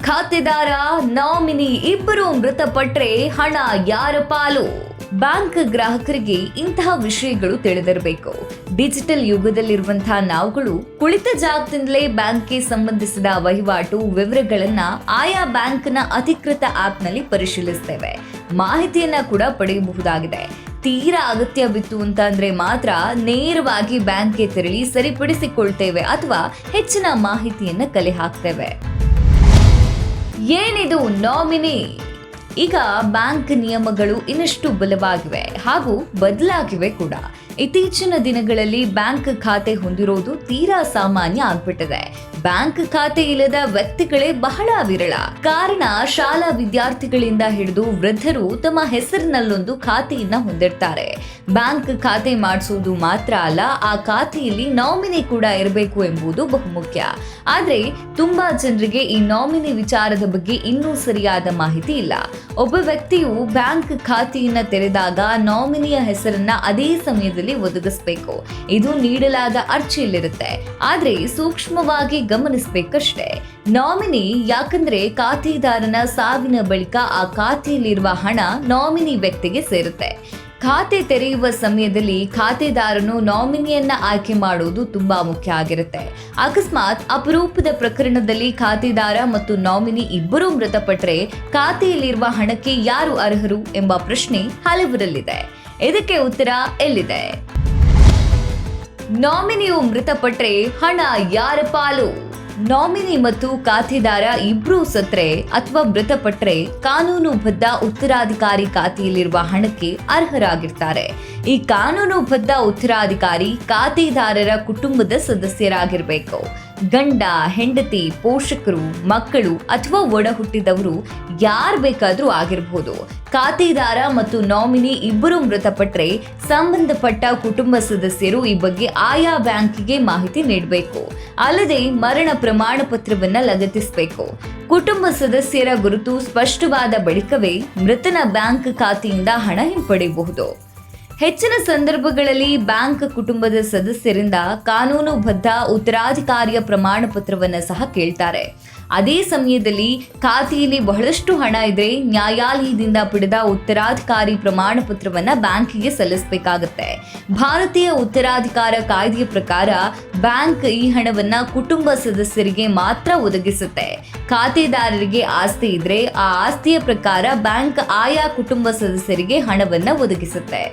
ಖಾತೆದಾರ ನಾಮಿನಿ ಇಬ್ಬರು ಮೃತಪಟ್ಟರೆ ಹಣ ಯಾರ ಪಾಲು? ಬ್ಯಾಂಕ್ ಗ್ರಾಹಕರಿಗೆ ಇಂತಹ ವಿಷಯಗಳು ತಿಳಿದಿರಬೇಕು. ಡಿಜಿಟಲ್ ಯುಗದಲ್ಲಿರುವಂತಹ ನಾವುಗಳು ಕುಳಿತ ಜಾಗದಿಂದಲೇ ಬ್ಯಾಂಕ್ಗೆ ಸಂಬಂಧಿಸಿದ ವಹಿವಾಟು ವಿವರಗಳನ್ನ ಆಯಾ ಬ್ಯಾಂಕ್ನ ಅಧಿಕೃತ ಆಪ್ನಲ್ಲಿ ಪರಿಶೀಲಿಸ್ತೇವೆ. ಮಾಹಿತಿಯನ್ನ ಕೂಡ ಪಡೆಯಬಹುದಾಗಿದೆ. ತೀರಾ ಅಗತ್ಯವಿತ್ತು ಅಂತ ಅಂದ್ರೆ ಮಾತ್ರ ನೇರವಾಗಿ ಬ್ಯಾಂಕ್ಗೆ ತೆರಳಿ ಸರಿಪಡಿಸಿಕೊಳ್ತೇವೆ ಅಥವಾ ಹೆಚ್ಚಿನ ಮಾಹಿತಿಯನ್ನ ಕಲೆ ಹಾಕ್ತೇವೆ. ಏನಿದು ನಾಮಿನಿ? ಈಗ ಬ್ಯಾಂಕ್ ನಿಯಮಗಳು ಇನ್ನಷ್ಟು ಬಲವಾಗಿವೆ ಹಾಗೂ ಬದಲಾಗಿವೆ ಕೂಡ. ಇತ್ತೀಚಿನ ದಿನಗಳಲ್ಲಿ ಬ್ಯಾಂಕ್ ಖಾತೆ ಹೊಂದಿರೋದು ತೀರಾ ಸಾಮಾನ್ಯ ಆಗ್ಬಿಟ್ಟಿದೆ. ಬ್ಯಾಂಕ್ ಖಾತೆ ಇಲ್ಲದ ವ್ಯಕ್ತಿಗಳೇ ಬಹಳ ವಿರಳ. ಕಾರಣ ಶಾಲಾ ವಿದ್ಯಾರ್ಥಿಗಳಿಂದ ಹಿಡಿದು ವೃದ್ಧರು ತಮ್ಮ ಹೆಸರಿನಲ್ಲೊಂದು ಖಾತೆಯನ್ನ ಹೊಂದಿರ್ತಾರೆ. ಬ್ಯಾಂಕ್ ಖಾತೆ ಮಾಡಿಸುವುದು ಮಾತ್ರ ಅಲ್ಲ, ಆ ಖಾತೆಯಲ್ಲಿ ನಾಮಿನಿ ಕೂಡ ಇರಬೇಕು ಎಂಬುದು ಬಹುಮುಖ್ಯ. ಆದ್ರೆ ತುಂಬಾ ಜನರಿಗೆ ಈ ನಾಮಿನಿ ವಿಚಾರದ ಬಗ್ಗೆ ಇನ್ನೂ ಸರಿಯಾದ ಮಾಹಿತಿ ಇಲ್ಲ. ಒಬ್ಬ ವ್ಯಕ್ತಿಯು ಬ್ಯಾಂಕ್ ಖಾತೆಯನ್ನ ತೆರೆದಾಗ ನಾಮಿನಿಯ ಹೆಸರನ್ನ ಅದೇ ಸಮಯದಲ್ಲಿ ಒದಗಿಸಬೇಕು. ಇದು ನೀಡಲಾದ ಅರ್ಜಿಯಲ್ಲಿರುತ್ತೆ. ಆದ್ರೆ ಸೂಕ್ಷ್ಮವಾಗಿ ಗಮನಿಸಬೇಕಷ್ಟೇ. ನಾಮಿನಿ ಯಾಕಂದ್ರೆ ಖಾತೆದಾರನ ಸಾವಿನ ಬಳಿಕ ಆ ಖಾತೆಯಲ್ಲಿರುವ ಹಣ ನಾಮಿನಿ ವ್ಯಕ್ತಿಗೆ ಸೇರುತ್ತೆ. ಖಾತೆ ತೆರೆಯುವ ಸಮಯದಲ್ಲಿ ಖಾತೆದಾರನು ನಾಮಿನಿಯನ್ನ ಆಯ್ಕೆ ಮಾಡುವುದು ತುಂಬಾ ಮುಖ್ಯ ಆಗಿರುತ್ತೆ. ಅಕಸ್ಮಾತ್ ಅಪರೂಪದ ಪ್ರಕರಣದಲ್ಲಿ ಖಾತೆದಾರ ಮತ್ತು ನಾಮಿನಿ ಇಬ್ಬರೂ ಮೃತಪಟ್ಟರೆ ಖಾತೆಯಲ್ಲಿರುವ ಹಣಕ್ಕೆ ಯಾರು ಅರ್ಹರು ಎಂಬ ಪ್ರಶ್ನೆ ಹಲವರಲ್ಲಿದೆ. ಇದಕ್ಕೆ ಉತ್ತರ ಎಲ್ಲಿದೆ? ನಾಮಿನಿಯು ಮೃತಪಟ್ಟರೆ ಹಣ ಯಾರ ಪಾಲು? ನಾಮಿನಿ ಮತ್ತು ಖಾತೆದಾರ ಇಬ್ರೂ ಸತ್ರೆ ಅಥವಾ ಮೃತಪಟ್ರೆ ಕಾನೂನುಬದ್ಧ ಉತ್ತರಾಧಿಕಾರಿ ಖಾತೆಯಲ್ಲಿರುವ ಹಣಕ್ಕೆ ಅರ್ಹರಾಗಿರ್ತಾರೆ. ಈ ಕಾನೂನುಬದ್ಧ ಉತ್ತರಾಧಿಕಾರಿ ಖಾತೆದಾರರ ಕುಟುಂಬದ ಸದಸ್ಯರಾಗಿರಬೇಕು. ಗಂಡ, ಹೆಂಡತಿ, ಪೋಷಕರು, ಮಕ್ಕಳು ಅಥವಾ ಒಡ ಹುಟ್ಟಿದವರು ಯಾರು ಬೇಕಾದರೂ ಆಗಿರಬಹುದು ಖಾತೆದಾರ ಮತ್ತು ನಾಮಿನಿ ಇಬ್ಬರು ಮೃತಪಟ್ಟರೆ ಸಂಬಂಧಪಟ್ಟ ಕುಟುಂಬ ಸದಸ್ಯರು ಈ ಬಗ್ಗೆ ಆಯಾ ಬ್ಯಾಂಕಿಗೆ ಮಾಹಿತಿ ನೀಡಬೇಕು. ಅಲ್ಲದೆ ಮರಣ ಪ್ರಮಾಣ ಪತ್ರವನ್ನ ಲಗತ್ತಿಸಬೇಕು. ಕುಟುಂಬ ಸದಸ್ಯರ ಗುರುತು ಸ್ಪಷ್ಟವಾದ ಬಳಿಕವೇ ಮೃತನ ಬ್ಯಾಂಕ್ ಖಾತೆಯಿಂದ ಹಣ ಹಿಂಪಡೆಯಬಹುದು. ಹೆಚ್ಚಿನ ಸಂದರ್ಭಗಳಲ್ಲಿ ಬ್ಯಾಂಕ್ ಕುಟುಂಬದ ಸದಸ್ಯರಿಂದ ಕಾನೂನುಬದ್ಧ ಉತ್ತರಾಧಿಕಾರಿಯ ಪ್ರಮಾಣ ಪತ್ರವನ್ನು ಸಹ ಕೇಳ್ತಾರೆ. ಅದೇ ಸಮಯದಲ್ಲಿ ಖಾತೆಯಲ್ಲಿ ಬಹಳಷ್ಟು ಹಣ ಇದ್ರೆ ನ್ಯಾಯಾಲಯದಿಂದ ಪಡೆದ ಉತ್ತರಾಧಿಕಾರಿ ಪ್ರಮಾಣ ಪತ್ರವನ್ನ ಬ್ಯಾಂಕಿಗೆ ಸಲ್ಲಿಸಬೇಕಾಗುತ್ತೆ. ಭಾರತೀಯ ಉತ್ತರಾಧಿಕಾರ ಕಾಯ್ದೆಯ ಪ್ರಕಾರ ಬ್ಯಾಂಕ್ ಈ ಹಣವನ್ನ ಕುಟುಂಬ ಸದಸ್ಯರಿಗೆ ಮಾತ್ರ ಒದಗಿಸುತ್ತೆ. ಖಾತೆದಾರರಿಗೆ ಆಸ್ತಿ ಇದ್ರೆ ಆ ಆಸ್ತಿಯ ಪ್ರಕಾರ ಬ್ಯಾಂಕ್ ಆಯಾ ಕುಟುಂಬ ಸದಸ್ಯರಿಗೆ ಹಣವನ್ನ ಒದಗಿಸುತ್ತೆ.